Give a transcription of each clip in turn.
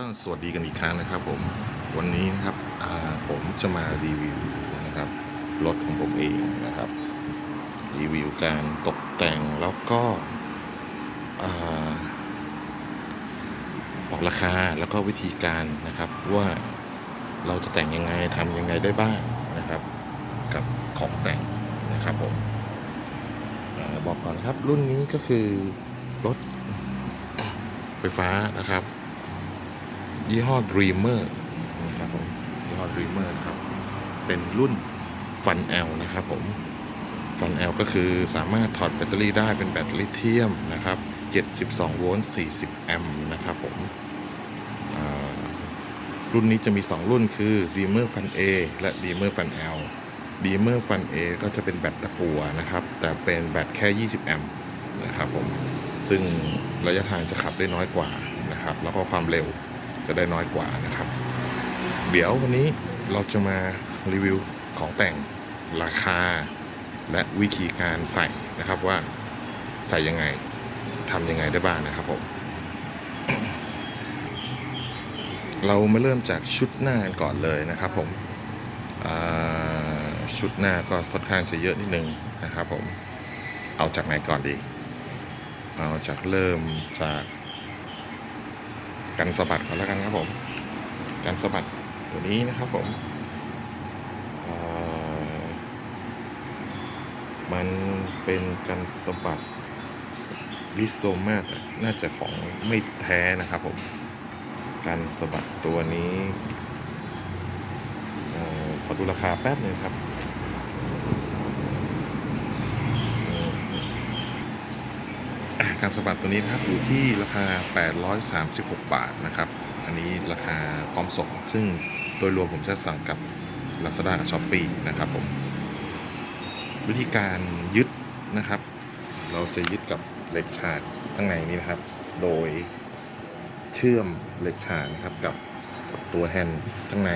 ก็สวัสดีกันอีกครั้งนะครับผมวันนี้นะครับผมจะมารีวิวนะครับรถของผมเองนะครับ รีวิวการตกแต่งแล้วก็บอกราคาแล้วก็วิธีการนะครับว่าเราจะแต่งยังไงทำยังไงได้บ้างนะครับ กับของแต่งนะครับผมบอกก่อนครับรุ่นนี้ก็คือรถไฟฟ้านะครับ ยี่ห้อ Dreamer นะครับผมยี่ห้อ Dreamer นะครับ เป็นรุ่นฟัน L นะครับผมฟัน L ก็คือสามารถถอดแบตเตอรี่ได้เป็นแบตลิเธียมนะครับ 72 โวลต์ 40 แอมป์นะครับผมรุ่นนี้จะมี 2 รุ่นคือ Dreamer Fan A และ Dreamer Fan L Dreamer Fan A ก็จะเป็นแบตตะกัวนะครับ แต่เป็นแบตแค่ 20 แอมป์นะครับผม ซึ่งระยะทางจะขับได้น้อยกว่านะครับ แล้วก็ความเร็ว จะได้น้อยกว่านะครับ เดี๋ยววันนี้เราจะมารีวิวของแต่งราคา และวิธีการใส่นะครับว่าใส่ยังไงทำยังไงได้บ้างนะครับผมเรามาเริ่มจากชุดหน้ากันก่อนเลยนะครับผมชุดหน้าก็ค่อนข้างจะเยอะนิดนึงนะครับผมเอาจากไหนก่อนดี เอาจากเริ่มจาก กันสะบัดก่อนแล้วกันครับผม กันสะบัดตัวนี้นะครับผมมันเป็นกันสะบัดลิโซมาแต่น่าจะของไม่แท้นะครับผม กันสะบัดตัวนี้ขอดูราคาแป๊บหนึงครับอะ การสะบัดตัวนี้นะครับอยู่ที่ราคา 836 บาทนะครับ อันนี้ราคาพร้อมส่งซึ่งโดยรวมผมจะสั่งกับ Lazada Shopee นะครับผมวิธีการยึดนะครับ เราจะยึดกับเหล็กฉากข้างในนี้นะครับ โดยเชื่อมเหล็กฉากนะครับกับกับตัวแฮนด์ข้างใน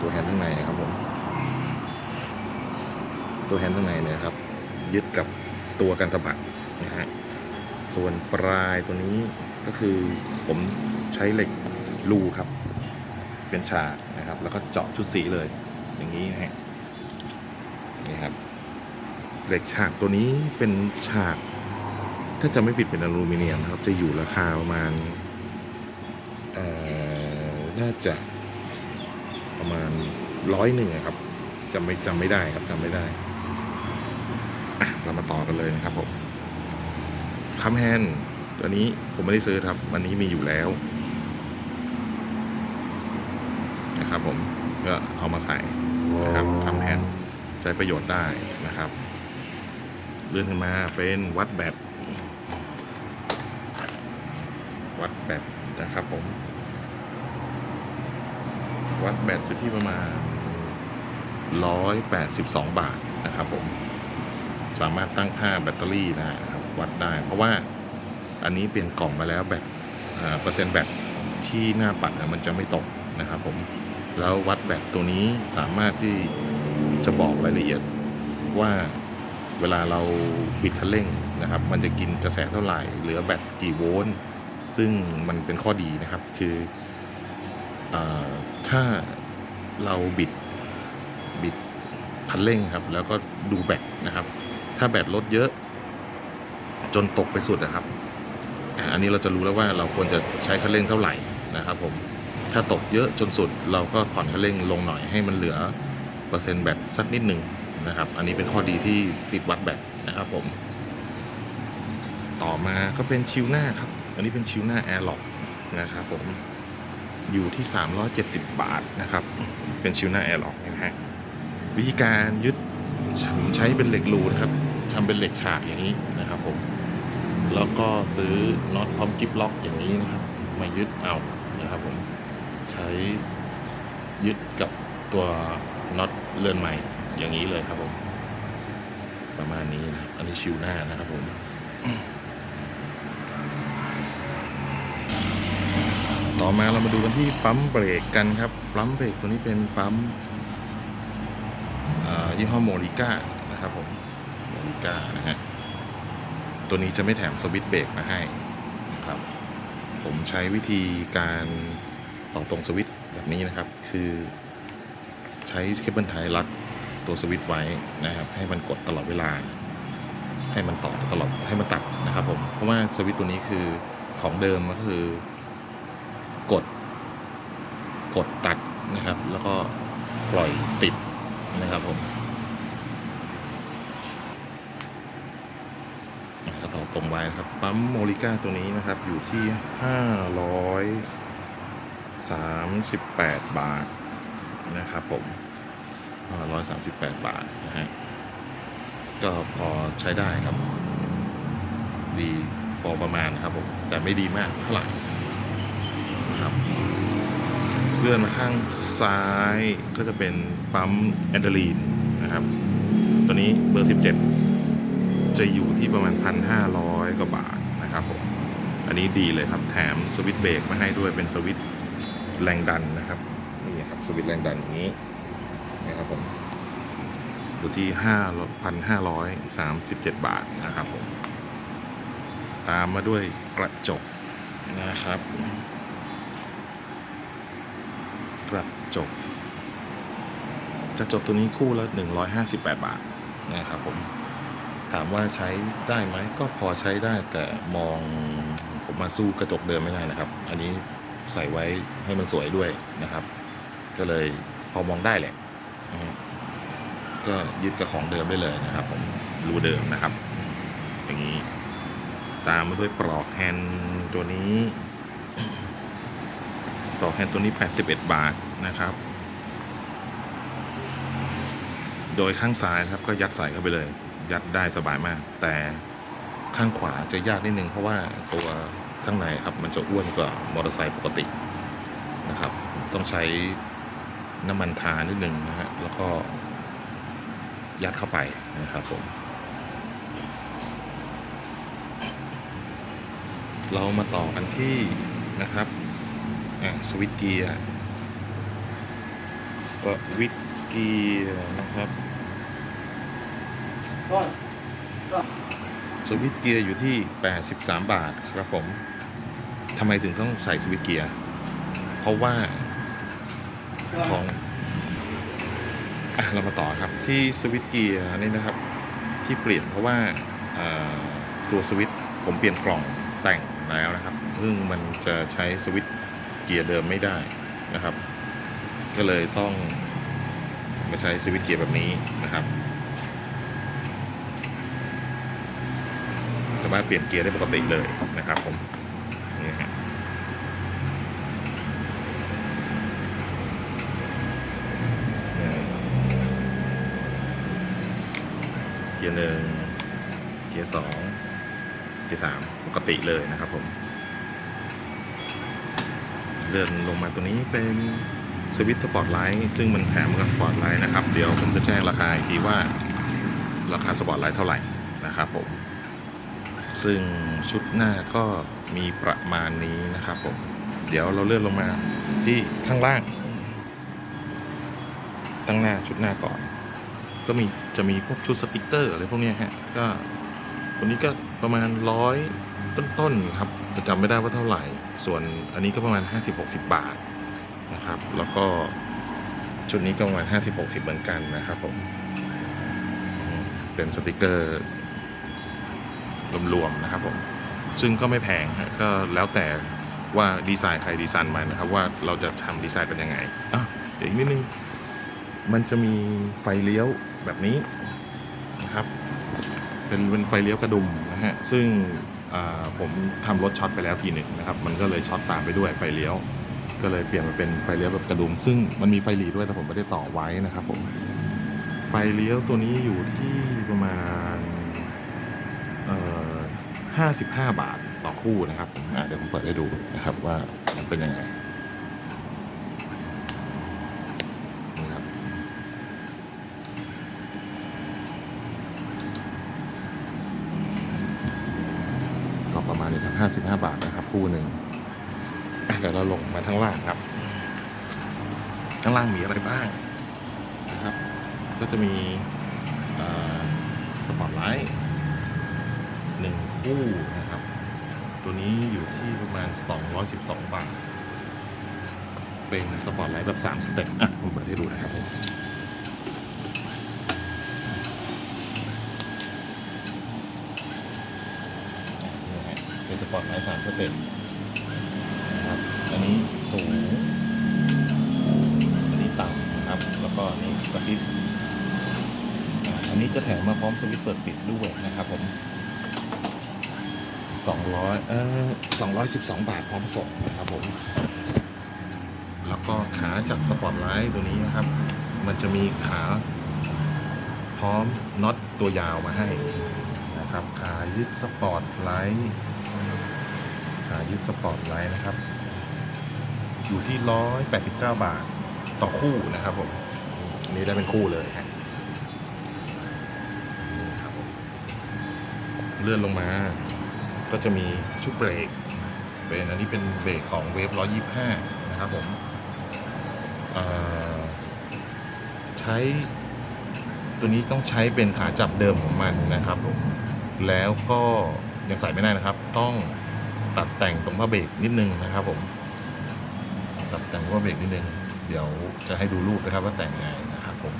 ตัวแฮนด์ข้างในครับผมตัวแฮนด์ข้างในเนี่ยครับ ยึดกับตัวกันสะบัดนะฮะ ส่วนปลายตัวนี้ก็คือผมใช้เหล็กรูครับ เป็นฉากนะครับ แล้วก็เจาะชุดสีเลย อย่างนี้นะฮะนี่ครับ เหล็กฉากตัวนี้เป็นฉาก ถ้าจะไม่ผิดเป็นอลูมิเนียมครับ จะอยู่ราคาประมาณน่าจะประมาณร้อยหนึ่งครับจำไม่จำไม่ได้ครับจำไม่ได้ อะ เรามาต่อกันเลยนะครับผม คัมแฮนด์ตัวนี้ผมไม่ได้ซื้อครับ วันนี้มีอยู่แล้ว นะครับผมก็เอามาใส่นะครับคัมแฮนด์ใช้ประโยชน์ได้นะครับ เลื่อนขึ้นมาเป็นวัดแบตวัดแบตนะครับผม วัดแบตอยู่ที่ประมาณ 182 บาทนะครับผม สามารถตั้งค่าแบตเตอรี่ได้นะครับ วัดได้ เพราะว่าอันนี้เปลี่ยนกล่องมาแล้วแบตเปอร์เซ็นต์แบตที่หน้าปัดมันจะไม่ตกนะครับผมแล้ววัดแบตตัวนี้สามารถที่จะบอกรายละเอียดว่าเวลาเราบิดคันเร่งนะครับ มันจะกินกระแสเท่าไหร่ เหลือแบตกี่โวลต์ซึ่งมันเป็นข้อดีนะครับ คืออถ้าเราบิดบิดคันเร่งครับ แล้วก็ดูแบตนะครับ ถ้าแบตลดเยอะ จนตกไปสุดนะครับ อันนี้เราจะรู้แล้วว่าเราควรจะใช้คันเร่งเท่าไหร่นะครับผม ถ้าตกเยอะจนสุดเราก็ผ่อนคันเร่งลงหน่อยให้มันเหลือเปอร์เซ็นต์แบตสักนิดหนึ่งนะครับ อันนี้เป็นข้อดีที่ติดวัดแบตนะครับผม ต่อมาก็เป็นชิวหน้าครับ อันนี้เป็นชิวหน้าแอร์ล็อกนะครับผม อยู่ที่ 370 บาทนะครับ เป็นชิวหน้าแอร์ล็อกนะฮะ วิธีการยึดผมใช้เป็นเหล็กรูนะครับทำเป็นเหล็กฉากอย่างนี้นะครับ แล้วก็ซื้อน็อตพร้อมกิฟล็อกอย่างนี้นะครับมายึดเอานะครับผมใช้ยึดกับตัวน็อตเลื่อนใหม่อย่างนี้เลยครับผม ประมาณนี้นะครับอันนี้ชิวหน้านะครับผมต่อมาเรามาดูกันที่ปั๊มเบรกกันครับปั๊มเบรกตัวนี้เป็นปั๊มยี่ห้อโมริก้านะครับผมโมริก้านะฮะ ตัวนี้จะไม่แถมสวิตช์เบรกมาให้ครับ ผมใช้วิธีการต่อตรงสวิตช์แบบนี้นะครับ คือใช้เคเบิลไทยรัดตัวสวิตช์ไว้นะครับ ให้มันกดตลอดเวลา ให้มันต่อตลอดให้มันตัดนะครับผมเพราะว่าสวิตช์ตัวนี้คือของเดิมก็คือกด กดตัดนะครับ แล้วก็ปล่อยติดนะครับผมอะก็ต่อตรง ไว้นะครับ ปั๊มโมลิก้าตัวนี้นะครับ อยู่ที่ 538 บาทนะครับผม538 บาทนะฮะ ก็พอใช้ได้ครับ ดีพอประมาณครับผม แต่ไม่ดีมากเท่าไหร่นะครับเลื่อนมาข้างซ้ายก็จะเป็นปั๊มแอนเดรีนนะครับ ตัวนี้เบอร์ 17 จะอยู่ที่ประมาณ 1,500 กว่าบาทนะครับผม อันนี้ดีเลยครับแถมสวิตช์เบรกมาให้ด้วยเป็นสวิตช์แรงดันนะครับนี่ครับสวิตช์แรงดันอย่างนี้นะครับผมอยู่ที่ห้าพันห้าร้อยสามสิบเจ็ดบาทนะครับผมตามมาด้วยกระจกนะครับ กระจกกระจกตัวนี้คู่ละหนึ่งร้อยห้าสิบแปดบาทนะครับผม ถามว่าใช้ได้ไหมก็พอใช้ได้แต่มองผมมาสู้กระจกเดิมไม่ได้นะครับ อันนี้ใส่ไว้ให้มันสวยด้วยนะครับ ก็เลยพอมองได้แหละก็ยึดกับของเดิมได้เลยนะครับ ผมรูเดิมนะครับ อย่างนี้ ตามมาด้วยปลอกแฮนด์ตัวนี้ปลอกแฮนด์ตัวนี้ 81 บาทนะครับ โดยข้างซ้ายครับก็ยัดใส่เข้าไปเลย ยัดได้สบายมาก แต่ข้างขวาจะยากนิดนึง เพราะว่าตัวข้างในครับมันจะอ้วนกว่ามอเตอร์ไซค์ปกตินะครับ ต้องใช้น้ำมันทานิดนึงนะฮะแล้วก็ยัดเข้าไปนะครับผมเรามาต่อกันที่นะครับสวิตเกียร์สวิตเกียร์นะครับ สวิตเกียร์อยู่ที่ 83 บาทครับผมทำไมถึงต้องใส่สวิตเกียร์ เพราะว่าของอะเรามาต่อครับที่สวิตเกียร์นี่นะครับ ที่เปลี่ยนเพราะว่าตัวสวิตผมเปลี่ยนกล่องแต่งแล้วนะครับซึ่งมันจะใช้สวิตเกียร์เดิมไม่ได้นะครับ ก็เลยต้องมาใช้สวิตเกียร์แบบนี้นะครับามารถเปลี่ยนเกียร์ได้ปกติเลยนะครับผมนี่ฮะเกียร์หนึ่งเกียร์สองเกียร์สามปกติเลยนะครับผมเลื่อนลงมาตัวนี้เป็นสวิตช์สปอร์ตไลท์ซึ่งมันแถมกับสปอร์ตไลท์นะครับ เดี๋ยวผมจะแจ้งราคาอีกทีว่าราคาสปอร์ตไลท์เท่าไหร่นะครับผม ซึ่งชุดหน้าก็มีประมาณนี้นะครับผม เดี๋ยวเราเลื่อนลงมาที่ข้างล่าง ตั้งหน้าชุดหน้าก่อน ก็มีจะมีพวกชุดสติกเกอร์อะไรพวกนี้ฮะ ก็ตัวนี้ก็ประมาณร้อยต้นๆครับแต่จำไม่ได้ว่าเท่าไหร่ ส่วนอันนี้ก็ประมาณ 50-60 บาทนะครับ แล้วก็ชุดนี้ก็ประมาณ50-60 เหมือนกันนะครับผมอืมเป็นสติกเกอร์ รวมๆนะครับผมซึ่งก็ไม่แพงก็แล้วแต่ว่าดีไซน์ใครดีไซน์มันนะครับ ว่าเราจะทำดีไซน์เป็นยังไงอะเดี๋ยวอีกนิดนึงมันจะมีไฟเลี้ยวแบบนี้นะครับ เป็นเป็นไฟเลี้ยวกระดุมนะฮะซึ่งผมทำรถช็อตไปแล้วทีหนึ่งนะครับ มันก็เลยช็อตตามไปด้วยไฟเลี้ยว ก็เลยเปลี่ยนมาเป็นไฟเลี้ยวแบบกระดุม ซึ่งมันมีไฟหลีด้วยแต่ผมไม่ได้ต่อไว้นะครับผมไฟเลี้ยวตัวนี้อยู่ที่ประมาณ 55 บาทต่อคู่นะครับเดี๋ยวผมเปิดให้ดูนะครับว่ามันเป็นยังไงนะครับก็ประมาณนี้ครับ 55 บาทนะครับ คู่หนึ่งเดี๋ยวเราลงมาทั้งล่างครับ ทั้งล่างมีอะไรบ้างนะครับ ก็จะมีสปอตไลท์หนึ่ง คู่นะครับ ตัวนี้อยู่ที่ประมาณ 212 บาท เป็นสปอร์ตไลท์แบบ 3 สเต็ปอะผมเปิดให้ดูนะครับผมเป็นสปอร์ตไลท์สามสเต็ปนะครับ อันนี้สูง อันนี้ต่ำนะครับ แล้วก็อันนี้กระพริบอันนี้จะแถมมาพร้อมสวิตช์เปิดปิดด้วยนะครับผม 200 เอ่อ 212 บาทพร้อมส่งนะครับผม แล้วก็ขาจับสปอร์ตไลท์ตัวนี้นะครับ มันจะมีขาพร้อมน็อตตัวยาวมาให้นะครับขายึดสปอร์ตไลท์ขายึดสปอร์ตไลท์นะครับ อยู่ที่ 189 บาทต่อคู่นะครับผมนนี้ได้เป็นคู่เลยฮะเลื่อนลงมา ก็จะมีชุดเบรกเป็นอันนี้เป็นเบรกของเวฟ125 นะครับผมใช้ตัวนี้ต้องใช้เป็นขาจับเดิมของมันนะครับผมแล้วก็ยังใส่ไม่ได้นะครับ ต้องตัดแต่งตรงผ้าเบรกนิดนึงนะครับผมตัดแต่งผ้าเบรกนิดนึง เดี๋ยวจะให้ดูรูปนะครับว่าแต่งไงนะครับผม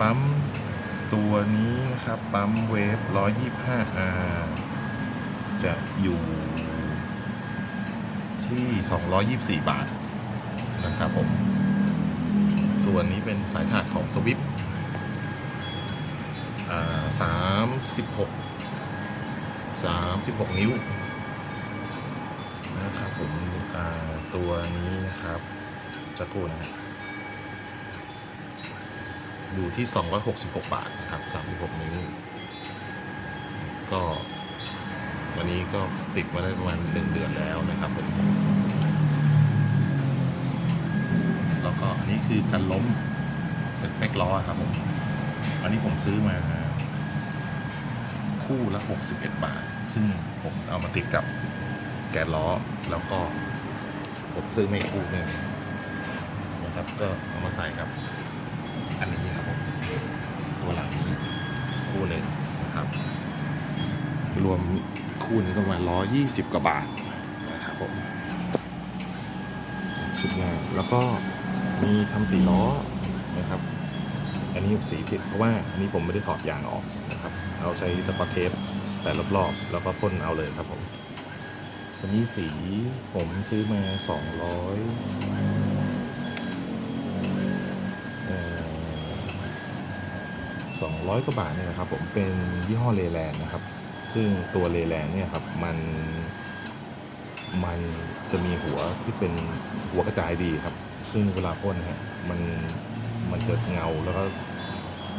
ปั๊มตัวนี้นะครับปั๊มเวฟ 125R จะอยู่ที่ 224 บาทนะครับผม ส่วนนี้เป็นสายถาดของสวิปสามสิบหกสามสิบหกนิ้วนะครับผมตัวนี้นะครับจะกูนะฮะอยู่ที่ 266 บาทนะครับ 36 นิ้ว ก็ วันนี้ก็ติดมาได้ประมาณหนึ่งเดือนแล้วนะครับผมแล้วก็อันนี้คือกันล้มเป็นแม็กล้อครับผมอันนี้ผมซื้อมาคู่ละ 61 บาท ซึ่งผมเอามาติดกับแกนล้อ แล้วก็ผมซื้อไม่คู่หนึงนะครับ ก็เอามาใส่กับ อันนี้ครับผมตัวหลังคู่หนึ่งนะครับ รวม คู่นี้ก็ประมาณร้อยี่สิบกว่าบาทนะครับผมสุดงามแล้วก็มีทำสีล้อนะครับ อันนี้สีผิดเพราะว่าอันนี้ผมไม่ได้ถอดยางออกนะครับ เอาใช้ตะปาเทปแต่รอบๆ แล้วก็พ่นเอาเลยครับผมอันนี้สีผมซื้อมาสองร้อยสองร้อยกว่าบาทเนี่ยนะครับผมเป็นยี่ห้อเลแลนนะครับ ซึ่งตัวเลแลนเนี่ยครับมันมันจะมีหัวที่เป็นหัวกระจายดีครับ ซึ่งเวลาพ่นฮะมันมันจะเงาแล้วก็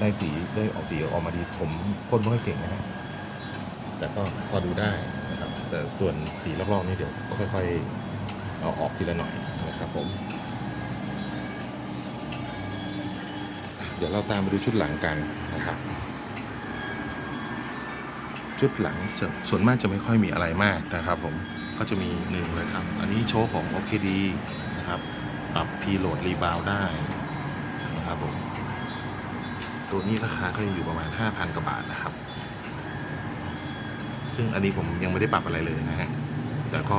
ได้สีได้ออกสีออกมาดีผมพ่นไม่ค่อยเก่งนะฮะแต่ก็พอดูได้นะครับ แต่ส่วนสีรอบๆนี่เดี๋ยวค่อยๆเอาออกทีละหน่อยนะครับผม เดี๋ยวเราตามไปดูชุดหลังกันนะครับ ชุดหลังส่วนส่วนมากจะไม่ค่อยมีอะไรมากนะครับผมก็จะมีหนึ่งเลยครับ อันนี้โชว์ของ OKD นะครับปรับพีโหลดรีบาวได้นะครับผมตัวนี้ราคาก็ยังอยู่ประมาณ 5,000 กว่าบาทนะครับ ซึ่งอันนี้ผมยังไม่ได้ปรับอะไรเลยนะฮะแต่ก็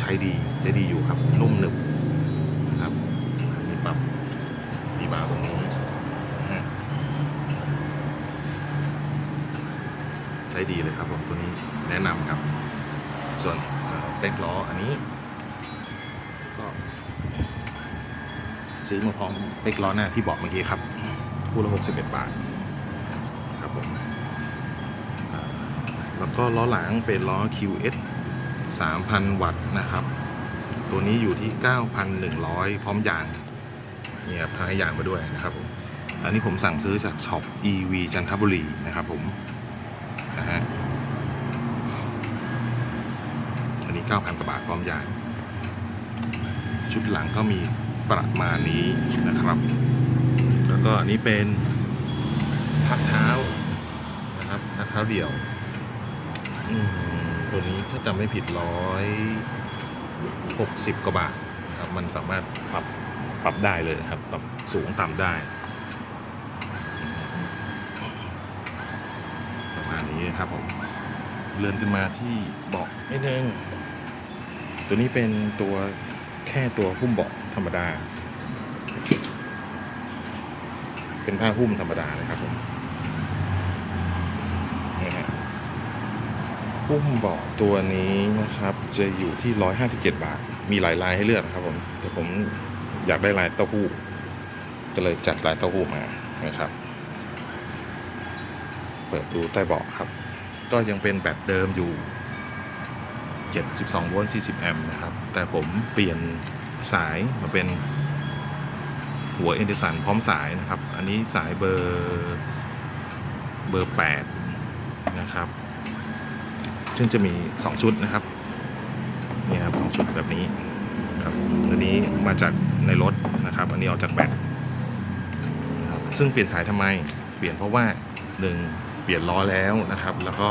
ใช้ดีใช้ดีอยู่ครับนุ่มหนึบมีปรับรีบาวตรงนี้นะฮะ ใช้ดีเลยครับผมตัวนี้แนะนำครับ ส่วนเบรกล้ออันนี้ก็ซื้อมาพร้อมเบรกล้อหน้าที่บอกเมื่อกี้ครับ คู่ละ61 บาทครับผมแล้วก็ล้อหลังเป็นล้อ QS 3,000 วัตต์นะครับ ตัวนี้อยู่ที่ 9,100 พร้อมยางเนี่ยครับทางให้ยางมาด้วยนะครับผมอันนี้ผมสั่งซื้อจากช็อป EV จันทบุรีนะครับผม นะฮะอันนี้ 9,000กว่าบาทพร้อมยางชุดหลังก็มีประมาณนี้นะครับ แล้วก็อันนี้เป็นพักเท้านะครับพักเท้าเดี่ยวตัวนี้ถ้าจำไม่ผิดร้อยหกสิบกว่าบาทครับ มันสามารถปรับปรับได้เลยนะครับ ปรับสูงต่ำได้ ประมาณนี้นะ ครับผมเลื่อนขึ้นมาที่เบาะนิดนึงตัวนี้เป็นตัวแค่ตัวหุ้มเบาะธรรมดา เป็นผ้าหุ้มธรรมดานะครับผมนี่ฮะหุ้มเบาะตัวนี้นะครับ จะอยู่ที่157บาท มีหลายลายให้เลือกครับผมแต่ผมอยากได้ลายเต้าหู้ก็เลยจัดลายเต้าหู้มานะครับ เปิดดูใต้เบาะครับ ก็ยังเป็นแบตเดิมอยู่ 72 โวลต์ 40 แอมป์นะครับ แต่ผมเปลี่ยนสายมาเป็นหัวเอ d ิสันพร้อมสายนะครับ อันนี้สายเบอร์เบอร์ 8 นะครับ ซึ่งจะมี 2 ชุดนะครับ นี่ครับสองชุดแบบนี้ครับอันนี้มาจากในรถนะครับ อันนี้ออกจากแบตนะครับซึ่งเปลี่ยนสายทำไม เปลี่ยนเพราะว่าหนึ่ง เปลี่ยนล้อแล้วนะครับ แล้วก็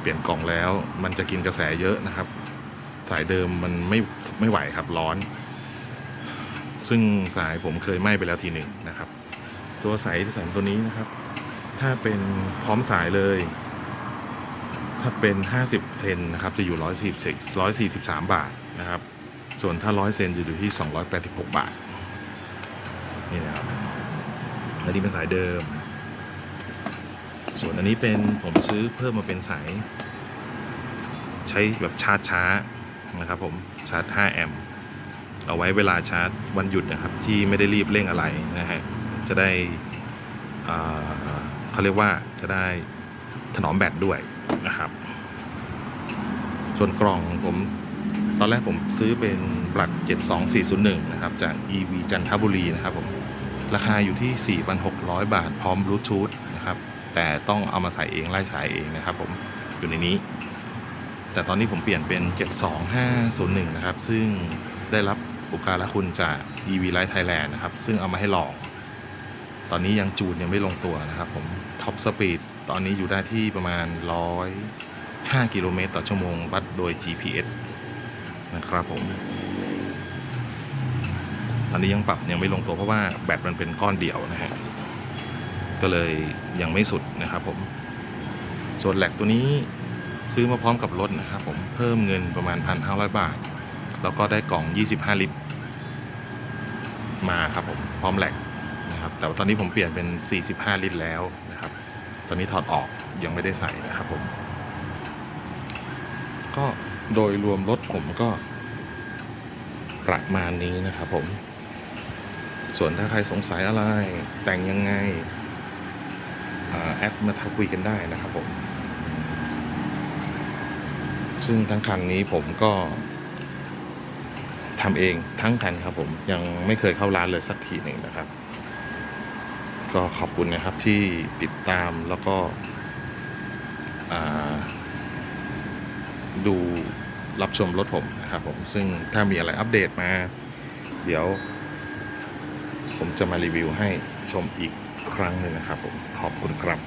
เปลี่ยนกล่องแล้ว มันจะกินกระแสเยอะนะครับ สายเดิมมันไม่ไม่ไหวครับร้อน ซึ่งสายผมเคยไหม้ไปแล้วทีหนึ่งนะครับ ตัวสายที่สามตัวนี้นะครับ ถ้าเป็นพร้อมสายเลย ถ้าเป็น 50 เซนนะครับ จะอยู่ 144 143 บาทนะครับ ส่วนถ้า 100 เซนจะอยู่ที่ 286 บาท นี่นะครับอันนี้เป็นสายเดิม ส่วนอันนี้เป็นผมซื้อเพิ่มมาเป็นสาย ใช้แบบชาร์จช้านะครับผมชาร์จ 5 แอมป์เอาไว้เวลาชาร์จวันหยุดนะครับ ที่ไม่ได้รีบเร่งอะไรนะฮะจะได้เขาเรียกว่าจะได้ถนอมแบตด้วยนะครับ ส่วนกล่องผมตอนแรกผมซื้อเป็นบลัด 72401 นะครับ จาก EV จันทบุรีนะครับผม ราคาอยู่ที่ 4,600 บาท พร้อมบลูทูธ แต่ต้องเอามาใส่เองไล่สายเองนะครับ ผมอยู่ในนี้ แต่ตอนนี้ผมเปลี่ยนเป็น 72501 นะครับ ซึ่งได้รับอุปการะคุณจาก EV Light Thailand นะครับ ซึ่งเอามาให้ลอง ตอนนี้ยังจูนยังไม่ลงตัวนะครับ ผมท็อปสปีดตอนนี้อยู่ได้ที่ประมาณ 105 กิโลเมตรต่อชั่วโมงวัดโดย GPS นะครับผมตอนนี้ยังปรับยังไม่ลงตัวเพราะว่าแบตมันเป็นก้อนเดียวนะฮะ ก็เลยยังไม่สุดนะครับผมส่วนแหลกตัวนี้ซื้อมาพร้อมกับรถนะครับผมเพิ่มเงินประมาณ 1,500 บาท แล้วก็ได้กล่อง 25 ลิตร มาครับผมพร้อมแหลกนะครับแต่ว่าตอนนี้ผมเปลี่ยนเป็น 45 ลิตรแล้วนะครับ ตอนนี้ถอดออกยังไม่ได้ใส่นะครับผมก็โดยรวมรถผมก็ประมาณนี้นะครับผม ส่วนถ้าใครสงสัยอะไรแต่งยังไง แอดมาทักคุยกันได้นะครับผม ซึ่งทั้งคันนี้ผมก็ทำเองทั้งคันครับผมยังไม่เคยเข้าร้านเลยสักทีหนึ่งนะครับ ก็ขอบคุณนะครับที่ติดตามแล้วก็ดูรับชมรถผมนะครับผมซึ่งถ้ามีอะไรอัปเดตมา เดี๋ยว ผมจะมารีวิวให้ชมอีกครั้งหนึ่งนะครับผม ขอบคุณครับ